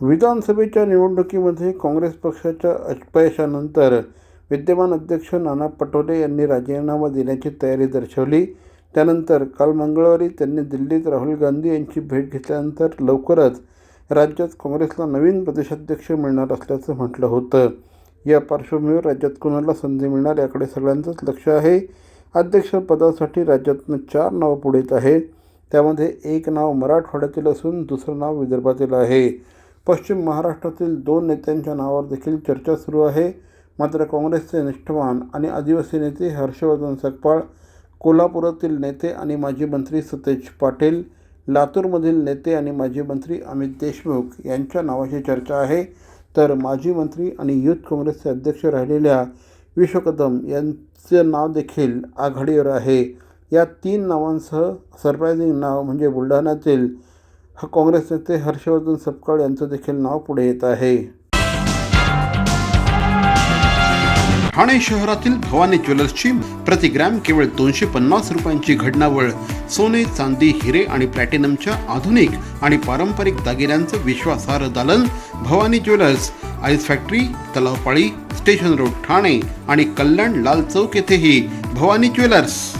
विधानसभेच्या निवडणुकीमध्ये काँग्रेस पक्षाच्या अपयशानंतर विद्यमान अध्यक्ष नाना पटोले यांनी राजीनामा देण्याची तयारी दर्शवली. त्यानंतर काल मंगळवारी त्यांनी दिल्लीत राहुल गांधी यांची भेट घेतल्यानंतर लवकरच राज्यात काँग्रेसला नवीन प्रदेशाध्यक्ष मिळणार असल्याचं म्हटलं होतं. या पार्श्वभूमीवर राज्यात कुणाला संधी मिळणार याकडे सगळ्यांचंच लक्ष आहे. अध्यक्षपदासाठी राज्यातनं चार नावं पुढे येत आहेत. त्यामध्ये एक नाव मराठवाड्यातील असून दुसरं नाव विदर्भातील आहे. पश्चिम महाराष्ट्रातील दोन नेत्यांच्या नावावर देखील चर्चा सुरू आहे. मात्र काँग्रेसचे निष्ठवान आणि आदिवासी नेते हर्षवर्धन सकपाळ कोल्हापुरातील नेते आणि माजी मंत्री सतेज पाटील लातूरमधील नेते आणि माजी मंत्री अमित देशमुख यांच्या नावाची चर्चा आहे. तर माजी मंत्री आणि युथ काँग्रेसचे अध्यक्ष राहिलेल्या विश्वकदम यांचं नाव देखील आघाडीवर आहे. या तीन नावांसह सरप्रायझिंग नाव म्हणजे बुलढाण्यातील काँग्रेस नेते हर्षवर्धन सपकाळ यांचं देखील नाव पुढे येत आहे. ठाणे शहरातील भवानी ज्वेलर्सची प्रति ग्रॅम केवळ दोनशे पन्नास रुपयांची घडणावळ सोने चांदी हिरे आणि प्लॅटिनमच्या आधुनिक आणि पारंपरिक दागिन्यांचं विश्वासार्ह दालन Bhavani jewellers ice factory Talavpali station road Thane आणि कल्याण लाल चौक येथेही भवानी ज्वेलर्स.